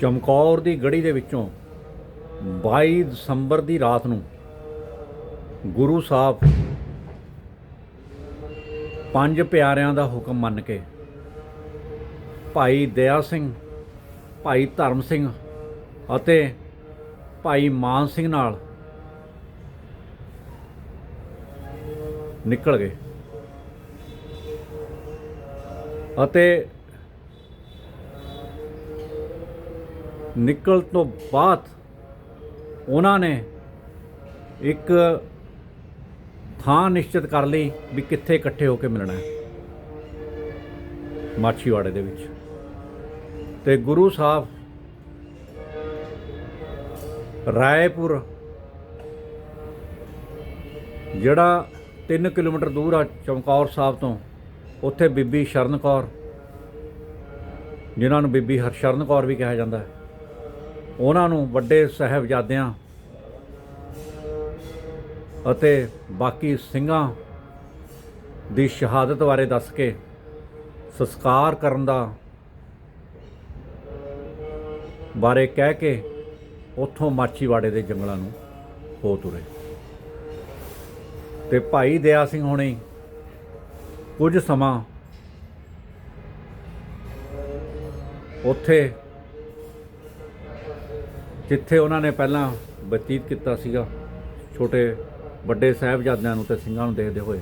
ਚਮਕੌਰ ਦੀ ਗੜੀ ਦੇ ਵਿੱਚੋਂ 22 ਦਸੰਬਰ ਦੀ ਰਾਤ ਨੂੰ ਗੁਰੂ ਸਾਹਿਬ ਪੰਜ ਪਿਆਰਿਆਂ ਦਾ ਹੁਕਮ ਮੰਨ ਕੇ ਭਾਈ ਦਇਆ ਸਿੰਘ, ਭਾਈ ਧਰਮ ਸਿੰਘ ਅਤੇ ਭਾਈ ਮਾਨ ਸਿੰਘ ਨਾਲ ਨਿਕਲ ਗਏ। ਅਤੇ ਨਿਕਲ ਤੋਂ ਬਾਅਦ ਉਹਨਾਂ ਨੇ ਇੱਕ ਥਾਂ ਨਿਸ਼ਚਿਤ ਕਰ ਲਈ ਵੀ ਕਿੱਥੇ ਇਕੱਠੇ ਹੋ ਕੇ ਮਿਲਣਾ ਹੈ। ਮਾਛੀਵਾੜੇ ਦੇ ਵਿੱਚ। ਤੇ ਗੁਰੂ ਸਾਹਿਬ ਰਾਏਪੁਰ, ਜਿਹੜਾ 3 ਕਿਲੋਮੀਟਰ ਦੂਰ ਆ ਚਮਕੌਰ ਸਾਹਿਬ ਤੋਂ, ਉੱਥੇ ਬੀਬੀ ਸ਼ਰਨ ਕੌਰ ਜਿਨ੍ਹਾਂ ਨੂੰ ਬੀਬੀ ਹਰਸ਼ਰਨ ਕੌਰ ਵੀ ਕਿਹਾ ਜਾਂਦਾ ਹੈ। ਉਹਨਾਂ ਨੂੰ ਵੱਡੇ ਸਾਹਿਬਜ਼ਾਦਿਆਂ ਅਤੇ ਬਾਕੀ ਸਿੰਘਾਂ ਦੀ ਸ਼ਹਾਦਤ ਬਾਰੇ ਦੱਸ ਕੇ ਸੰਸਕਾਰ ਕਰਨ ਦਾ ਬਾਰੇ ਕਹਿ ਕੇ ਉੱਥੋਂ ਮਾਚੀਵਾੜੇ ਦੇ ਜੰਗਲਾਂ ਨੂੰ ਹੋ ਤੁਰੇ। ਤੇ ਭਾਈ ਦਇਆ ਸਿੰਘ ਹੋਣੀ ਕੁਝ ਸਮਾਂ ਉੱਥੇ ਜਿੱਥੇ ਉਹਨਾਂ ਨੇ ਪਹਿਲਾਂ ਬਤੀਤ ਕੀਤਾ ਸੀਗਾ, ਛੋਟੇ ਵੱਡੇ ਸਾਹਿਬਜ਼ਾਦਿਆਂ ਨੂੰ ਤੇ ਸਿੰਘਾਂ ਨੂੰ ਦੇਖਦੇ ਹੋਏ,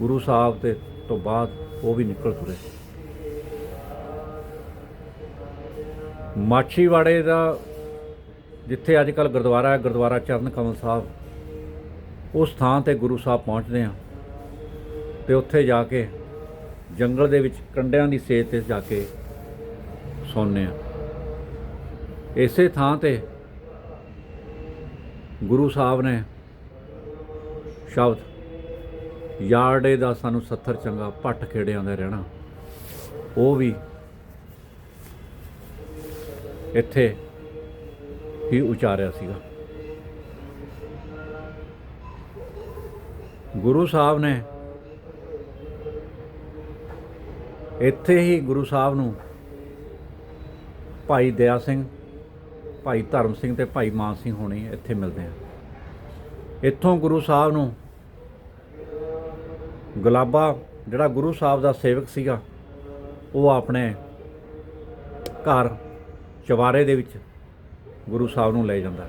ਗੁਰੂ ਸਾਹਿਬ ਤੇ ਤੋਂ ਬਾਅਦ ਉਹ ਵੀ ਨਿਕਲ ਤੁਰੇ। ਮਾਛੀਵਾੜੇ ਦਾ ਜਿੱਥੇ ਅੱਜ ਕੱਲ ਗੁਰਦੁਆਰਾ ਹੈ, ਗੁਰਦੁਆਰਾ ਚਰਨ ਕਮਲ ਸਾਹਿਬ, ਉਸ ਥਾਂ ਤੇ ਗੁਰੂ ਸਾਹਿਬ ਪਹੁੰਚਦੇ ਆ ਤੇ ਉੱਥੇ ਜਾ ਕੇ ਜੰਗਲ ਦੇ ਵਿੱਚ ਕੰਡਿਆਂ ਦੀ ਸੇਜ ਤੇ ਜਾ ਕੇ ਸੌਂਦੇ ਆ। ਇਸੇ ਥਾਂ ਤੇ ਗੁਰੂ ਸਾਹਿਬ ਨੇ ਸ਼ਬਦ ਯਾਰਡੇ ਦਾ ਸਾਨੂੰ ਸੱਥਰ ਚੰਗਾ ਪੱਟ ਖੇੜਿਆਂ ਦਾ ਰਹਿਣਾ। ਉਹ ਵੀ ਇੱਥੇ ਹੀ ਉਚਾਰਿਆ ਸੀਗਾ। ਗੁਰੂ ਸਾਹਿਬ ਨੇ ਇੱਥੇ ਹੀ ਗੁਰੂ ਸਾਹਿਬ ਨੂੰ ਭਾਈ ਦਇਆ ਸਿੰਘ ਭਾਈ ਧਰਮ ਸਿੰਘ ਤੇ ਭਾਈ ਮਾਨ ਸਿੰਘ ਹੋਣੀ ਇੱਥੇ ਮਿਲਦੇ ਆ। ਇੱਥੋਂ ਗੁਰੂ ਸਾਹਿਬ ਨੂੰ ਗੁਲਾਬਾ, ਜਿਹੜਾ ਗੁਰੂ ਸਾਹਿਬ ਦਾ ਸੇਵਕ ਸੀਗਾ, ਉਹ ਆਪਣੇ ਘਰ ਚਵਾਰੇ ਦੇ ਵਿੱਚ ਗੁਰੂ ਸਾਹਿਬ ਨੂੰ ਲੈ ਜਾਂਦਾ।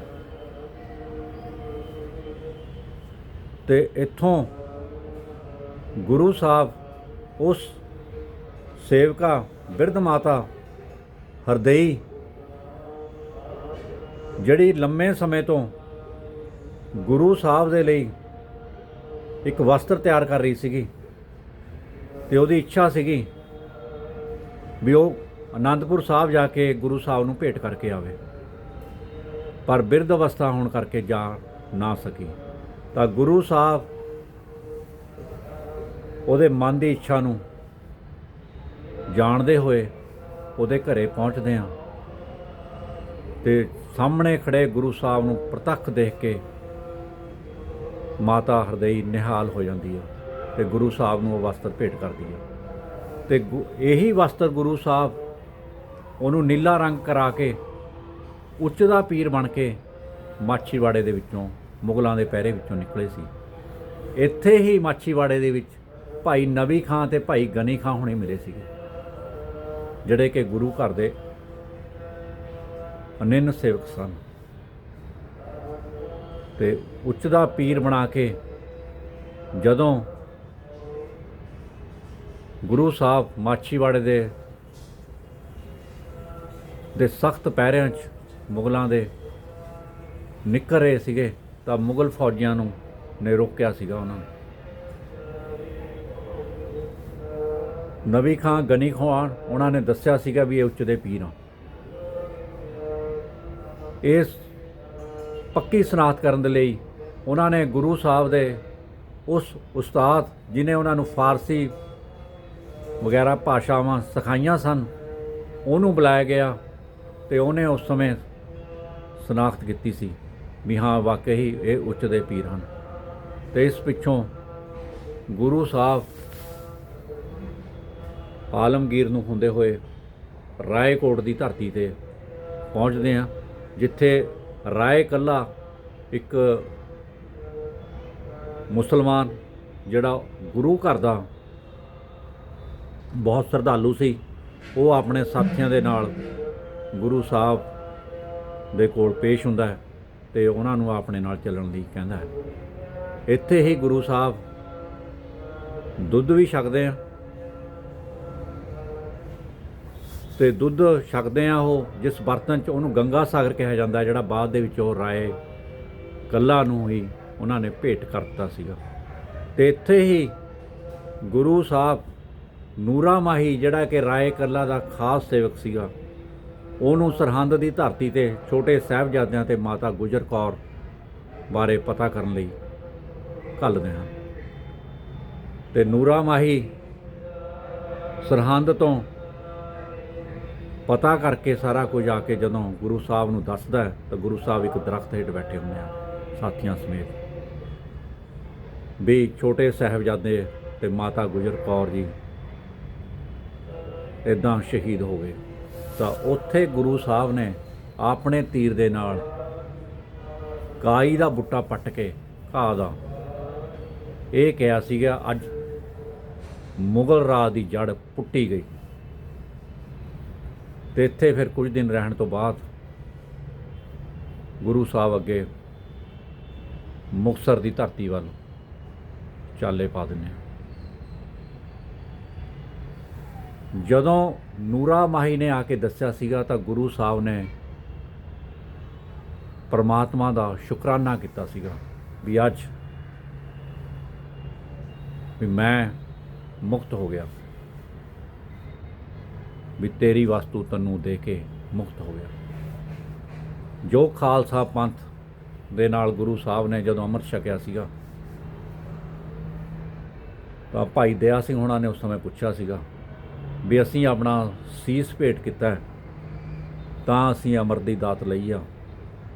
ਤੇ ਇੱਥੋਂ ਗੁਰੂ ਸਾਹਿਬ, ਉਸ ਸੇਵਕਾ ਬਿਰਧ ਮਾਤਾ ਹਰਦਈ ਜਿਹੜੀ ਲੰਮੇ ਸਮੇਂ ਤੋਂ ਗੁਰੂ ਸਾਹਿਬ ਦੇ ਲਈ ਇੱਕ ਵਸਤਰ ਤਿਆਰ ਕਰ ਰਹੀ ਸੀਗੀ ਤੇ ਉਹਦੀ ਇੱਛਾ ਸੀਗੀ ਵੀ ਉਹ ਆਨੰਦਪੁਰ ਸਾਹਿਬ ਜਾ ਕੇ ਗੁਰੂ ਸਾਹਿਬ ਨੂੰ ਭੇਟ ਕਰਕੇ ਆਵੇ। ਪਰ ਬਿਰਧ ਅਵਸਥਾ ਹੋਣ ਕਰਕੇ ਜਾ ਨਾ ਸਕੀ। ਤਾਂ ਗੁਰੂ ਸਾਹਿਬ ਉਹਦੇ ਮਨ ਦੀ ਇੱਛਾ ਨੂੰ ਜਾਣਦੇ ਹੋਏ ਉਹਦੇ ਘਰੇ ਪਹੁੰਚਦੇ ਆ ਤੇ ਸਾਹਮਣੇ ਖੜੇ ਗੁਰੂ ਸਾਹਿਬ ਨੂੰ ਪ੍ਰਤੱਖ ਦੇਖ ਕੇ ਮਾਤਾ ਹਰਦਈ ਨਿਹਾਲ ਹੋ ਜਾਂਦੀ ਹੈ ਤੇ ਗੁਰੂ ਸਾਹਿਬ ਨੂੰ ਉਹ ਵਸਤਰ ਭੇਟ ਕਰਦੀ ਹੈ। ਤੇ ਗੁ- ਇਹੀ ਵਸਤਰ ਗੁਰੂ ਸਾਹਿਬ ਉਹਨੂੰ ਨੀਲਾ ਰੰਗ ਕਰਾ ਕੇ, ਉੱਚ ਦਾ ਪੀਰ ਬਣ ਕੇ ਮਾਛੀਵਾੜੇ ਦੇ ਵਿੱਚੋਂ, ਮੁਗਲਾਂ ਦੇ ਪਹਿਰੇ ਵਿੱਚੋਂ ਨਿਕਲੇ ਸੀ। ਇੱਥੇ ਹੀ ਮਾਛੀਵਾੜੇ ਦੇ ਵਿੱਚ ਭਾਈ ਨਵੀ ਖਾਂ ਤੇ ਭਾਈ ਗਨੀ ਖਾਂ ਹੁਣੇ ਮਿਲੇ ਸੀਗੇ, ਜਿਹੜੇ ਕਿ ਗੁਰੂ ਘਰ ਦੇ ਅਨਿੰਨ ਸੇਵਕ ਸਨ। ਤੇ ਉੱਚ ਦਾ ਪੀਰ ਬਣਾ ਕੇ ਜਦੋਂ ਗੁਰੂ ਸਾਹਿਬ ਮਾਛੀਵਾੜੇ ਦੇ ਦੇ ਸਖਤ ਪੈਰਿਆਂ 'ਚ ਮੁਗਲਾਂ ਦੇ ਨਿਕਲ ਰਹੇ ਸੀਗੇ, ਤਾਂ ਮੁਗਲ ਫੌਜੀਆਂ ਨੂੰ ਨੇ ਰੋਕਿਆ ਸੀਗਾ ਉਹਨਾਂ ਨੂੰ। ਨਵੀ ਖਾਂ, ਗਨੀ ਖਾਨ ਉਹਨਾਂ ਨੇ ਦੱਸਿਆ ਸੀਗਾ ਵੀ ਇਹ ਉੱਚ ਦੇ ਪੀਰ ਆ। ਇਸ ਪੱਕੀ ਸਨਾਤ ਕਰਨ ਦੇ ਲਈ ਉਹਨਾਂ ਨੇ ਗੁਰੂ ਸਾਹਿਬ ਦੇ ਉਸ ਉਸਤਾਦ ਜਿਨੇ ਉਹਨਾਂ ਨੂੰ ਫਾਰਸੀ ਵਗੈਰਾ ਭਾਸ਼ਾਵਾਂ ਸਿਖਾਈਆਂ ਸਨ, ਉਹਨੂੰ ਬੁਲਾਇਆ ਗਿਆ ਤੇ ਉਹਨੇ ਉਸ ਸਮੇਂ ਸਨਾਖਤ ਕੀਤੀ ਸੀ ਵੀ ਹਾਂ, ਵਾਕਈ ਇਹ ਉੱਚ ਦੇ ਪੀਰ ਹਨ। ਤੇ ਇਸ ਪਿੱਛੋਂ ਗੁਰੂ ਸਾਹਿਬ ਆਲਮਗੀਰ ਨੂੰ ਹੁੰਦੇ ਹੋਏ ਰਾਏਕੋਟ ਦੀ ਧਰਤੀ ਤੇ ਪਹੁੰਚਦੇ ਹਾਂ ਜਿੱਥੇ ਰਾਏ ਕੱਲਾ ਇੱਕ ਮੁਸਲਮਾਨ ਜਿਹੜਾ ਗੁਰੂ ਘਰ ਦਾ ਬਹੁਤ ਸ਼ਰਧਾਲੂ ਸੀ, ਉਹ ਆਪਣੇ ਸਾਥੀਆਂ ਦੇ ਨਾਲ ਗੁਰੂ ਸਾਹਿਬ ਦੇ ਕੋਲ ਪੇਸ਼ ਹੁੰਦਾ ਹੈ ਤੇ ਉਹਨਾਂ ਨੂੰ ਆਪਣੇ ਨਾਲ ਚੱਲਣ ਲਈ ਕਹਿੰਦਾ ਹੈ। ਇੱਥੇ ਹੀ ਗੁਰੂ ਸਾਹਿਬ ਦੁੱਧ ਵੀ ਛਕਦੇ ਆ ਤੇ ਦੁੱਧ ਛਕਦੇ ਆ ਉਹ, ਜਿਸ ਬਰਤਨ 'ਚ ਉਹਨੂੰ ਗੰਗਾ ਸਾਗਰ ਕਿਹਾ ਜਾਂਦਾ, ਜਿਹੜਾ ਬਾਅਦ ਦੇ ਵਿੱਚ ਉਹ ਰਾਏ ਕੱਲਾ ਨੂੰ ਹੀ ਉਹਨਾਂ ਨੇ ਭੇਟ ਕਰਤਾ ਸੀਗਾ। ਤੇ ਇੱਥੇ ਹੀ ਗੁਰੂ ਸਾਹਿਬ ਨੂਰਾ ਮਾਹੀ, ਜਿਹੜਾ ਕਿ ਰਾਏ ਕੱਲਾ ਦਾ ਖਾਸ ਸੇਵਕ ਸੀਗਾ, ਉਹਨੂੰ ਸਰਹੰਦ ਦੀ ਧਰਤੀ ਤੇ ਛੋਟੇ ਸਾਹਿਬਜ਼ਾਦਿਆਂ ਤੇ ਮਾਤਾ ਗੁਜਰ ਕੌਰ ਬਾਰੇ ਪਤਾ ਕਰਨ ਲਈ ਘੱਲਦੇ ਹਨ। ਤੇ ਨੂਰਾ ਮਾਹੀ ਸਰਹੰਦ ਤੋਂ ਪਤਾ ਕਰਕੇ ਸਾਰਾ ਕੁਝ ਆ ਕੇ ਜਦੋਂ ਗੁਰੂ ਸਾਹਿਬ ਨੂੰ ਦੱਸਦਾ ਤਾਂ ਗੁਰੂ ਸਾਹਿਬ ਇੱਕ ਦਰਖਤ ਹੇਠ ਬੈਠੇ ਹੁੰਦੇ ਆ, ਸਾਥੀਆਂ ਸਮੇਤ। ਵੀ ਛੋਟੇ ਸਾਹਿਬਜ਼ਾਦੇ ਤੇ ਮਾਤਾ ਗੁਜਰ ਕੌਰ ਜੀ ਇਦਾਂ ਸ਼ਹੀਦ ਹੋ ਗਏ। ਤਾਂ ਉੱਥੇ ਗੁਰੂ ਸਾਹਿਬ ਨੇ ਆਪਣੇ ਤੀਰ ਦੇ ਨਾਲ ਕਾਈ ਦਾ ਬੁੱਟਾ ਪੱਟ ਕੇ ਘਾਹ ਦਾ ਇਹ ਕਿਹਾ ਸੀਗਾ, ਅੱਜ ਮੁਗਲ ਰਾਜ ਦੀ ਜੜ ਪੁੱਟੀ ਗਈ। ਤੇ ਇੱਥੇ ਫਿਰ ਕੁਝ ਦਿਨ ਰਹਿਣ ਤੋਂ ਬਾਅਦ ਗੁਰੂ ਸਾਹਿਬ ਅੱਗੇ ਮੁਕਤਸਰ ਦੀ ਧਰਤੀ ਵੱਲ ਚਾਲੇ ਪਾ ਦਿੰਦੇ ਆ। ਜਦੋਂ ਨੂਰਾ ਮਾਹੀ ਨੇ ਆ ਕੇ ਦੱਸਿਆ ਸੀਗਾ ਤਾਂ ਗੁਰੂ ਸਾਹਿਬ ਨੇ ਪਰਮਾਤਮਾ ਦਾ ਸ਼ੁਕਰਾਨਾ ਕੀਤਾ ਸੀਗਾ ਵੀ ਅੱਜ ਵੀ ਮੈਂ ਮੁਕਤ ਹੋ ਗਿਆ। ਵੀ ਤੇਰੀ ਵਸਤੂ ਤੈਨੂੰ ਦੇ ਕੇ ਮੁਕਤ ਹੋ ਗਿਆ। ਜੋ ਖਾਲਸਾ ਪੰਥ ਦੇ ਨਾਲ ਗੁਰੂ ਸਾਹਿਬ ਨੇ ਜਦੋਂ ਅੰਮ੍ਰਿਤ ਛਕਿਆ ਸੀਗਾ, ਤਾਂ ਭਾਈ ਦਇਆ ਸਿੰਘ ਹੋਣਾ ਨੇ ਉਸ ਸਮੇਂ ਪੁੱਛਿਆ ਸੀਗਾ ਵੀ ਅਸੀਂ ਆਪਣਾ ਸੀਸ ਭੇਟ ਕੀਤਾ ਤਾਂ ਅਸੀਂ ਅਮਰ ਦੀ ਦਾਤ ਲਈ ਆ।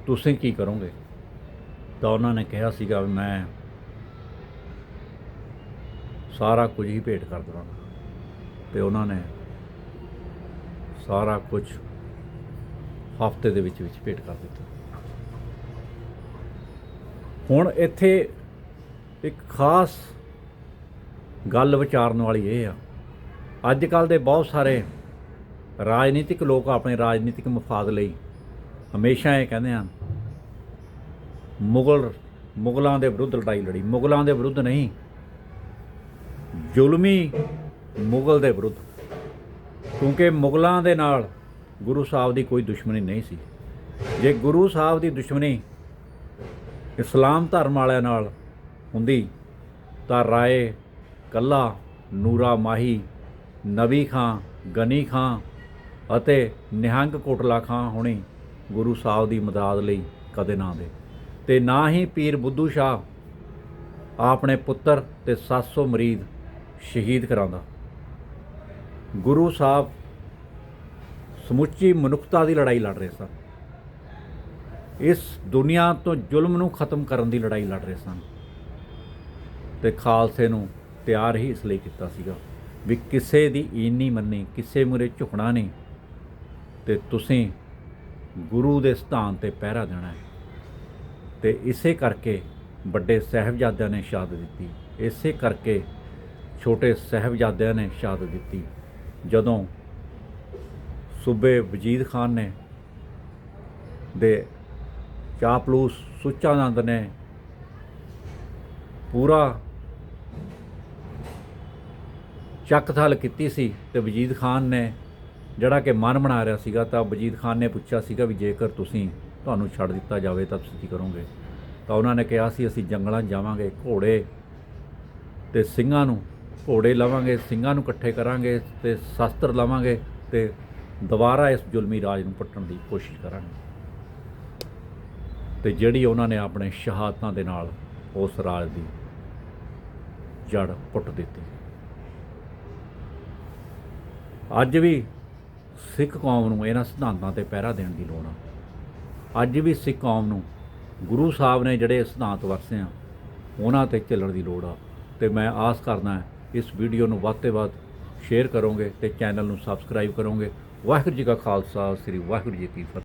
ਤੁਸੀਂ ਕੀ ਕਰੋਗੇ? ਤਾਂ ਉਹਨਾਂ ਨੇ ਕਿਹਾ ਸੀਗਾ ਵੀ ਮੈਂ ਸਾਰਾ ਕੁਝ ਹੀ ਭੇਟ ਕਰ ਦਵਾਂਗਾ। ਤੇ ਉਹਨਾਂ ਨੇ ਸਾਰਾ ਕੁਝ ਹਫ਼ਤੇ ਦੇ ਵਿੱਚ ਵਿੱਚ ਭੇਟ ਕਰ ਦਿੱਤਾ। ਹੁਣ ਇੱਥੇ ਇੱਕ ਖਾਸ ਗੱਲ ਵਿਚਾਰਨ ਵਾਲੀ ਇਹ ਆ। ਅੱਜ ਕੱਲ ਦੇ ਬਹੁਤ ਸਾਰੇ ਰਾਜਨੀਤਿਕ ਲੋਕ ਆਪਣੇ ਰਾਜਨੀਤਿਕ ਮਫਾਦ ਲਈ ਹਮੇਸ਼ਾ ਇਹ ਕਹਿੰਦੇ ਹਨ, ਮੁਗਲ, ਮੁਗਲਾਂ ਦੇ ਵਿਰੁੱਧ ਲੜਾਈ ਲੜੀ। ਮੁਗਲਾਂ ਦੇ ਵਿਰੁੱਧ ਨਹੀਂ, ਜ਼ੁਲਮੀ ਮੁਗਲ ਦੇ ਵਿਰੁੱਧ। ਕਿਉਂਕਿ ਮੁਗਲਾਂ ਦੇ ਨਾਲ ਗੁਰੂ ਸਾਹਿਬ ਦੀ ਕੋਈ ਦੁਸ਼ਮਣੀ ਨਹੀਂ ਸੀ। ਜੇ ਗੁਰੂ ਸਾਹਿਬ ਦੀ ਦੁਸ਼ਮਣੀ ਇਸਲਾਮ ਧਰਮ ਵਾਲਿਆਂ ਨਾਲ ਹੁੰਦੀ, ਤਾਂ ਰਾਏ, ਕੱਲਾ, ਨੂਰਾ ਮਾਹੀ ਨਬੀ ਖਾਂ, ਗਨੀ ਖਾਂ ਅਤੇ ਨਿਹੰਗ ਕੋਟਲਾ ਖਾਂ ਹੋਣੀ ਗੁਰੂ ਸਾਹਿਬ ਦੀ ਮਦਦ ਲਈ ਕਦੇ ਨਾ ਦੇ। ਤੇ ਨਾ ਹੀ ਪੀਰ ਬੁੱਧੂ ਸ਼ਾਹ ਆਪਣੇ ਪੁੱਤਰ ਤੇ 700 ਮਰੀਦ ਸ਼ਹੀਦ ਕਰਾਉਂਦਾ। ਗੁਰੂ ਸਾਹਿਬ ਸਮੁੱਚੀ ਮਨੁੱਖਤਾ ਦੀ ਲੜਾਈ ਲੜ ਰਹੇ ਸਨ। ਇਸ ਦੁਨੀਆ ਤੋਂ ਜ਼ੁਲਮ ਨੂੰ ਖਤਮ ਕਰਨ ਦੀ ਲੜਾਈ ਲੜ ਰਹੇ ਸਨ। ਤੇ ਖਾਲਸੇ ਨੂੰ ਤਿਆਰ ਹੀ ਇਸ ਲਈ ਕੀਤਾ ਸੀਗਾ ਵੀ ਕਿਸੇ ਦੀ ਈਨ ਨਹੀਂ ਮੰਨੀ, ਕਿਸੇ ਮੂਰੇ ਝੁਕਣਾ ਨਹੀਂ ਤੇ ਤੁਸੀਂ ਗੁਰੂ ਦੇ ਸਥਾਨ ਤੇ ਪਹਿਰਾ ਦੇਣਾ ਹੈ। ਤੇ ਇਸੇ ਕਰਕੇ ਵੱਡੇ ਸਾਹਿਬਜ਼ਾਦਿਆਂ ਨੇ ਸ਼ਹਾਦਤ ਦਿੱਤੀ। ਇਸੇ ਕਰਕੇ ਛੋਟੇ ਸਾਹਿਬਜ਼ਾਦਿਆਂ ਨੇ ਸ਼ਹਾਦਤ ਦਿੱਤੀ। ਜਦੋਂ ਸੂਬੇ ਵਜੀਦ ਖਾਨ ਨੇ ਦੇ ਚਾਪਲੂਸ ਸੁੱਚਾਨੰਦ ਨੇ ਪੂਰਾ ਚੱਕ ਥਲ ਕੀਤੀ ਸੀ ਤੇ ਵਜੀਦ ਖਾਨ ਨੇ ਜਿਹੜਾ ਕਿ ਮਨ ਬਣਾ ਰਿਹਾ ਸੀਗਾ ਤਾਂ ਵਜੀਦ ਖਾਨ ਨੇ ਪੁੱਛਿਆ ਸੀਗਾ ਵੀ ਜੇਕਰ ਤੁਸੀਂ ਤੁਹਾਨੂੰ ਛੱਡ ਦਿੱਤਾ ਜਾਵੇ ਤਾਂ ਤੁਸੀਂ ਕੀ ਕਰੋਗੇ? ਤਾਂ ਉਹਨਾਂ ਨੇ ਕਿਹਾ ਸੀ, ਅਸੀਂ ਜੰਗਲਾਂ 'ਚ ਜਾਵਾਂਗੇ ਘੋੜੇ ਤੇ ਸਿੰਘਾਂ ਨੂੰ ਘੋੜੇ ਲਵਾਂਗੇ, ਸਿੰਘਾਂ ਨੂੰ ਇਕੱਠੇ ਕਰਾਂਗੇ ਤੇ ਸ਼ਸਤਰ ਲਵਾਂਗੇ ਤੇ ਦੁਬਾਰਾ ਇਸ ਜ਼ੁਲਮੀ ਰਾਜ ਨੂੰ ਪੱਟਣ ਦੀ ਕੋਸ਼ਿਸ਼ ਕਰਾਂਗੇ। ਤੇ ਜਿਹੜੀ ਉਹਨਾਂ ਨੇ ਆਪਣੇ ਸ਼ਹਾਦਤਾਂ ਦੇ ਨਾਲ ਉਸ ਰਾਜ ਦੀ ਜੜ ਪੁੱਟ ਦਿੱਤੀ। ਅੱਜ ਵੀ ਸਿੱਖ ਕੌਮ ਨੂੰ ਇਹਨਾਂ ਸਿਧਾਂਤਾਂ ਤੇ ਪਹਿਰਾ ਦੇਣ ਦੀ ਲੋੜ ਆ। ਅੱਜ ਵੀ ਸਿੱਖ ਕੌਮ ਨੂੰ ਗੁਰੂ ਸਾਹਿਬ ਨੇ ਜਿਹੜੇ ਸਿਧਾਂਤ ਵਰਸੇ ਆ, ਉਹਨਾਂ ਤੇ ਚੱਲਣ ਦੀ ਲੋੜ ਆ। ਤੇ ਮੈਂ ਆਸ ਕਰਦਾ ਇਸ ਵੀਡੀਓ ਨੂੰ ਵੱਧ ਤੋਂ ਵੱਧ ਸ਼ੇਅਰ ਕਰੋਗੇ ਤੇ ਚੈਨਲ ਨੂੰ ਸਬਸਕ੍ਰਾਈਬ ਕਰੋਗੇ। ਵਾਹਿਗੁਰੂ ਜੀ ਕਾ ਖਾਲਸਾ, ਸ੍ਰੀ ਵਾਹਿਗੁਰੂ ਜੀ ਕੀ ਫਤਿਹ।